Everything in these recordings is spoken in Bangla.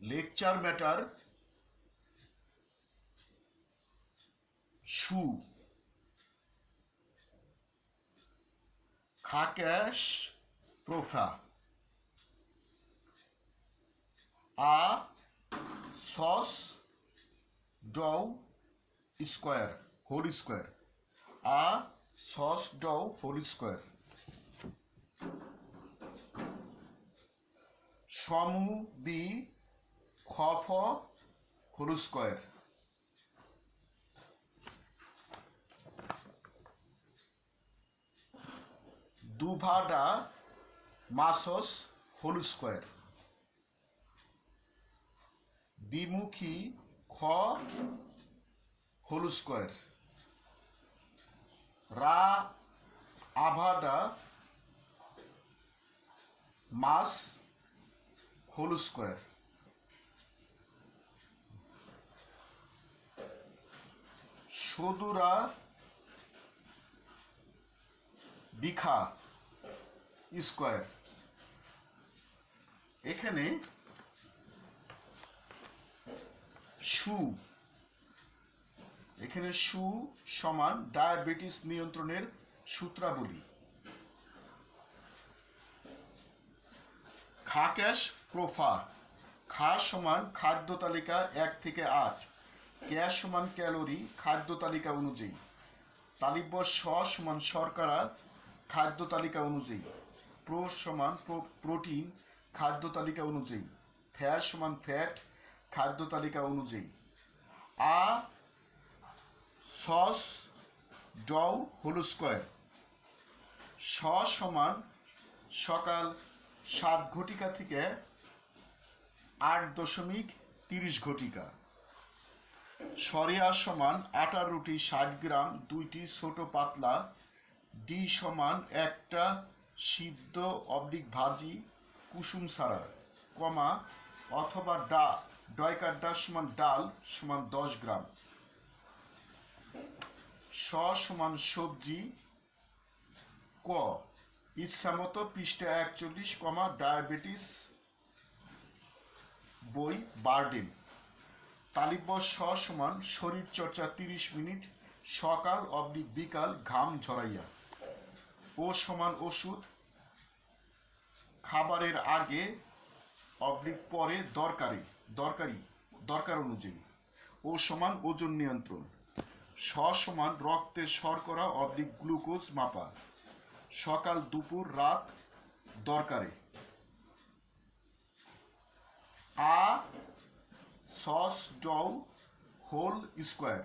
লেকচার ম্যাটার শু। খাক্যাশ প্রোফা। আ সস ডউ স্কোয়ার, হোল স্কোয়ার। আ সস ডউ হোল স্কোয়ার। সমু বি খ হোল স্কোয়ার দুভাডা মাসস হোল স্কোয়ার বিমুখী খ হোল স্কোয়ার রা, আভাডা মাস হোল স্কোয়ার সদুরা বিখা স্কোয়ার। এখানে সু এখানে সু সমান ডায়াবেটিস নিয়ন্ত্রণের সূত্রাবলী। খাক্যাশ প্রোফা, খা সমান খাদ্য তালিকা এক থেকে আট। ক্যাশ সমান ক্যালোরি খাদ্য তালিকা অনুযায়ী। তালিব্য স সমান শর্করা খাদ্য তালিকা অনুযায়ী। প্রো সমান প্রো- প্রোটিন খাদ্য তালিকা অনুযায়ী। ফ্যাট সমান ফ্যাট খাদ্য তালিকা অনুযায়ী। আ সস ডউ হোল স্কোয়ার। স সমান সকাল সাত ঘটিকা থেকে আট দশমিক তিরিশ ঘটিকা। সরিয়া সমান আটা রুটি ষাট গ্রাম, দুইটি ছোট পাতলা, ডি সমান একটা সিদ্ধ অবলিক ভাজি, কুসুম সারা কমা অথবা ডা, ডয়কার ডা সমান ডাল সমান দশ গ্রাম। স সমান সবজি, ক ইচ্ছামতো পৃষ্ঠা একচল্লিশ কমা ডায়াবেটিস বই বার্ডেন তালিব্য স সমান শরীর চর্চা তিরিশ মিনিট, সকাল অবলিক বিকাল ঘাম ঝরাইয়া। ও সমান ওষুধ, খাবারের আগে অবলিক পরে দরকারি দরকারি, দরকার অনুযায়ী। ও সমান ওজন নিয়ন্ত্রণ। স সমান রক্তের শর্করা অবলিক গ্লুকোজ মাপা। সকাল দুপুর রাত দরকারে। আ সস ডউ হোল স্কোয়ার।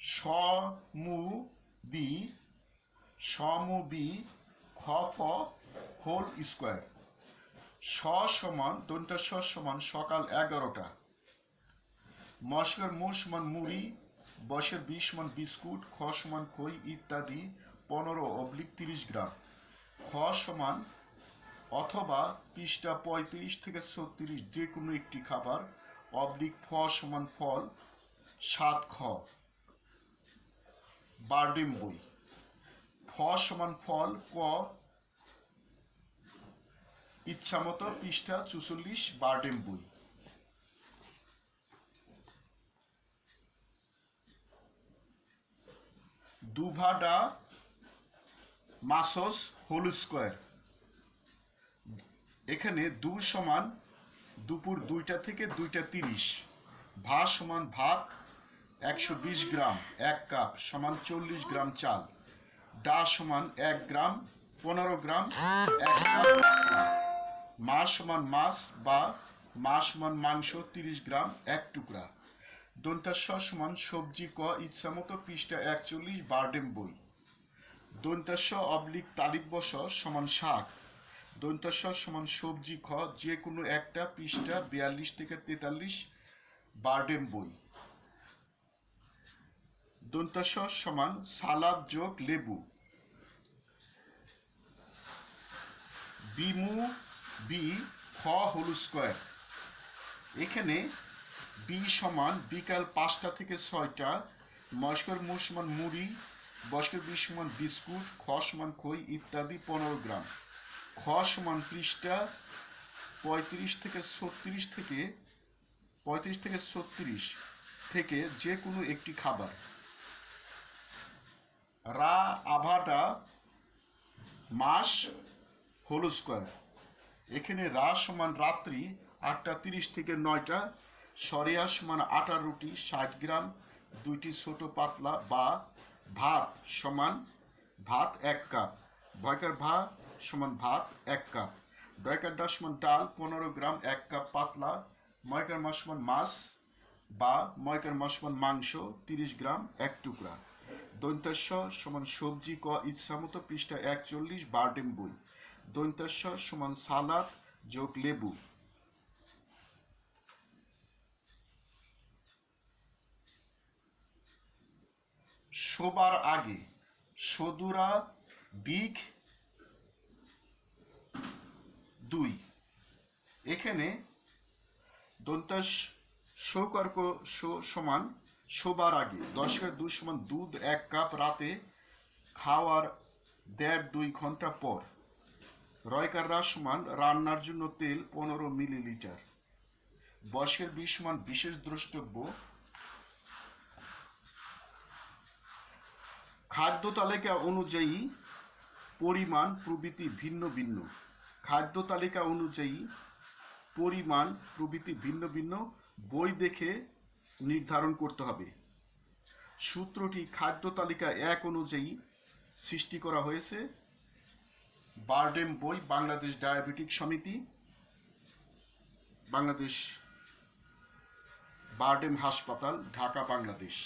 সমু বি সমু বি খ ফ হোল স্কোয়ার। স সমান, দন্তা স সমান সকাল এগারোটা। মশলার মূল সমান মুড়ি, বসের বিশ সমান বিস্কুট, খ সমান খই ইত্যাদি পনেরো অবলিক তিরিশ গ্রাম। খ সমান অথবা পৃষ্ঠা পঁয়ত্রিশ থেকে ছত্রিশ যে কোনো একটি খাবার অবলিক ফ সমান ফল, সাত খ। বার্ডিম বই ফ সমান ফল, ক, ইচ্ছামতো পৃষ্ঠা চুচল্লিশ বার্ডেম বই দুভাডা মাসস হোল স্কোয়ার। এখানে দু সমান দুপুর দুইটা থেকে দুইটা তিরিশ। ভাত সমান ভাত একশো বিশ গ্রাম, এক কাপ সমান চল্লিশ গ্রাম চাল। ডা সমান এক গ্রাম, পনেরো গ্রাম, এক মাছ সমান মাছ বা মাছ সমান মাংস তিরিশ গ্রাম, এক টুকরা। দন্তাস্ব সমান সবজি ক ইচ্ছামতো পৃষ্ঠা একচল্লিশ বার্ডেম বই। দন্তাস্ব অবলিক তালিব্যস সমান শাক। দন্তাস্ব সমান সবজি খ যে কোনো একটা পৃষ্ঠা বিয়াল্লিশ থেকে তেতাল্লিশ বার্ডেম বই। দন্তাস্ব সমান সালাদ যোগ লেবু। বিমু, বি, খ, হোল স্কোয়ার। এখানে বি সমান বিকাল পাঁচটা থেকে ছয়টা, মস্কর মূল সমান মুড়ি বয়স্কের বিশ সমান বিস্কুট খ সমান খই ইত্যাদি পনেরো গ্রাম। খ সমান পৃষ্ঠা পঁয়ত্রিশ থেকে ছত্রিশ থেকে পঁয়ত্রিশ থেকে ছত্রিশ থেকে যে কোনো একটি খাবার। রা আভাটা মাস হোল স্কোয়ার। এখানে রা সমান রাত্রি আটটা তিরিশ থেকে নয়টা, সরিয়া সমান আটা রুটি ষাট গ্রাম, দুইটি ছোট পাতলা বা ভাত সমান ভাত এক কাপ। ভয়কার ভাত সমান ভাত এক কাপ। ডয়কার ডাল সমান ডাল, পনেরো গ্রাম এক কাপ পাতলা। ময়কার মাস সমান মাছ বা ময়কার মাস সমান মাংস, তিরিশ গ্রাম এক টুকরা। দৈন্তাস্য সমান সবজি ক ইচ্ছামতো পৃষ্ঠা একচল্লিশ বারডেম বই। দৈন্তাস্য সমান সালাদ যোগ লেবু। শোবার আগে সদুরা বিগ দুই। এখানে দন্তাস সৌকর্ক সমান শোবার আগে। দশের দুই সমান দুধ এক কাপ রাতে খাওয়ার দেড় দুই ঘণ্টা পর। রয়কাররা সমান রান্নার জন্য তেল পনেরো মিলিলিটার। বয়সের বিশ সমান বিশেষ দ্রষ্টব্য খাদ্য তালিকা অনুযায়ী পরিমাণ প্রভৃতি ভিন্ন ভিন্ন। খাদ্য তালিকা অনুযায়ী পরিমাণ প্রভৃতি ভিন্ন ভিন্ন, বই দেখে নির্ধারণ করতে হবে। সূত্রটি খাদ্য তালিকা এক অনুযায়ী সৃষ্টি করা হয়েছে। বারডেম বই, বাংলাদেশ ডায়াবেটিক সমিতি, বাংলাদেশ বারডেম হাসপাতাল, ঢাকা, বাংলাদেশ।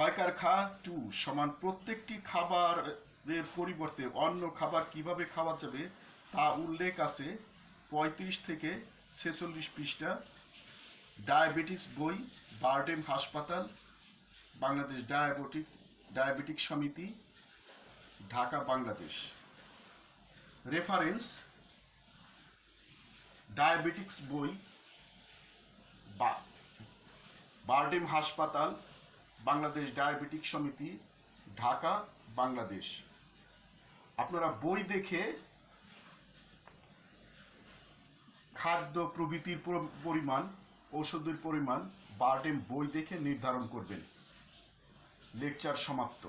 ক্ষয়কার খা টু সমান প্রত্যেকটি খাবারের পরিবর্তে অন্য খাবার কীভাবে খাওয়া যাবে তা উল্লেখ আছে পঁয়ত্রিশ থেকে ছেচল্লিশ পৃষ্ঠা। ডায়াবেটিস বই বারডেম হাসপাতাল, বাংলাদেশ ডায়াবেটিক ডায়াবেটিক সমিতি, ঢাকা, বাংলাদেশ। রেফারেন্স, ডায়াবেটিক্স বই, বা বারডেম হাসপাতাল বাংলাদেশ ডায়াবেটিক সমিতি, ঢাকা, বাংলাদেশ। আপনারা বই দেখে খাদ্য প্রভৃতির পরিমাণ ওষুধের পরিমাণ বারডেম বই দেখে নির্ধারণ করবেন। লেকচার সমাপ্ত।